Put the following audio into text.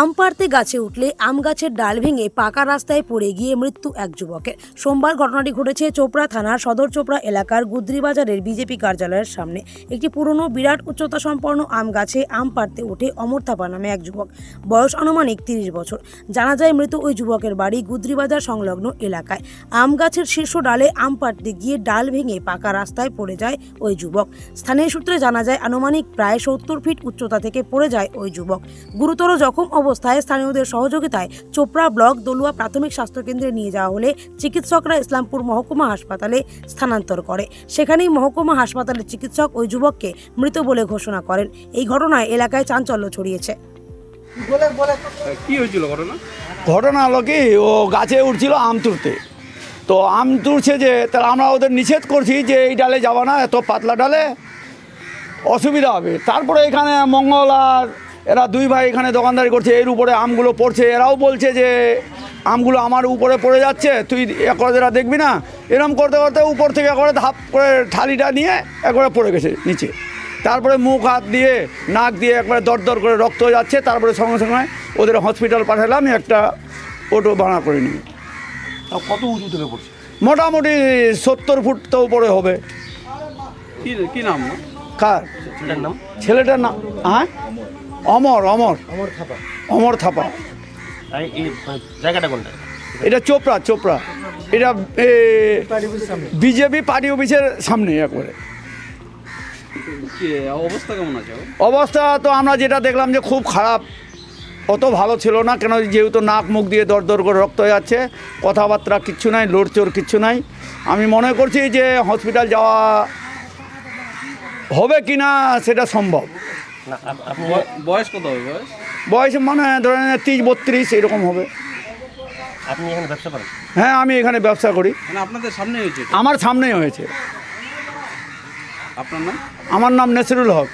আম পাড়তে গাছে উঠলে আম গাছের ডাল ভেঙে পাকা রাস্তায় পড়ে গিয়ে মৃত্যু এক যুবকের। সোমবার ঘটনাটি ঘটেছে চোপড়া থানার সদর চোপড়া এলাকার গুদ্রি বাজারের বিজেপি কার্যালয়ের সামনে। একটি পুরনো বিরাট উচ্চতা সম্পন্ন আম গাছে আম পাড়তে উঠে অমর থাপা নামে এক যুবক। বয়স আনুমানিক তিরিশ বছর। জানা যায় মৃত ওই যুবকের বাড়ি গুদ্রি বাজার সংলগ্ন এলাকায়। আম গাছের শীর্ষ ডালে আম পাড়তে গিয়ে ডাল ভেঙে পাকা রাস্তায় পড়ে যায় ওই যুবক। স্থানীয় সূত্রে জানা যায়, আনুমানিক প্রায় সত্তর ফিট উচ্চতা থেকে পড়ে যায় ওই যুবক। গুরুতর জখম অবস্থায় স্থানীয়দের সহযোগিতায় চোপড়া ব্লক দলুয়া প্রাথমিক স্বাস্থ্যকেন্দ্রে নিয়ে যাওয়া হলে চিকিৎসকরা ইসলামপুর মহকুমা হাসপাতালে স্থানান্তর করে। সেখানেই মহকুমা হাসপাতালের চিকিৎসক ওই যুবককে মৃত বলে ঘোষণা করেন। এই ঘটনায় এলাকায় চাঞ্চল্য ছড়িয়েছে। কি হয়েছিল ঘটনা? ঘটনা হলো কি ও গাছে উঠছিল আম তুলতে। তো আম তুলছে যে তাহলে আমরা ওদের নিষেধ করছি যে এই ডালে যাবা না এত পাতলা ডালে। অসুবিধা হবে। তারপরে এখানে মঙ্গল আর এরা দুই ভাই এখানে দোকানদারি করছে এর উপরে আমগুলো পড়ছে। এরাও বলছে যে আমগুলো আমার উপরে পড়ে যাচ্ছে তুই একবার এরা দেখবি না। এরম করতে করতে উপর থেকে একবারে ধাপ করে থালিটা নিয়ে একবারে পড়ে গেছে নিচে। তারপরে মুখ হাত দিয়ে নাক দিয়ে একবারে দরদর করে রক্ত যাচ্ছে। তারপরে সঙ্গে সঙ্গে ওদের হসপিটাল পাঠালাম একটা অটো ভাড়া করে তাও কত উঁচু থেকে পড়ছে? মোটামুটি সত্তর ফুট তো উপরে হবে। কি কি নাম? কার? ছেলেটার নাম? ছেলেটার নাম হ্যাঁ? অমর অমর। অমর থাপা। অমর থাপা। এই জায়গাটা কোনটা? এটা চোপড়া চোপড়া। এটা বিজেপি পার্টি অফিসের সামনে একবারে। অবস্থা কেমন আছে? অবস্থা তো আমরা যেটা দেখলাম যে খুব খারাপ। অত ভালো ছিল না কেন যেহেতু নাক মুখ দিয়ে দর দর করে রক্ত হয়ে যাচ্ছে কথাবার্তা কিচ্ছু নাই লড়চড় কিচ্ছু নাই। আমি মনে করছি যে হসপিটাল যাওয়া হবে কি না সেটা সম্ভব। না আপনি বয়স কত হবে বয়স? বয়স মানে ধরেন তিরিশ বত্রিশ এরকম হবে। আপনি এখানে ব্যবসা করেন? হ্যাঁ আমি এখানে ব্যবসা করি। মানে আপনাদের সামনে হয়েছে আমার সামনেই হয়েছে। আপনার নাম? আমার নাম নেসরুল হক।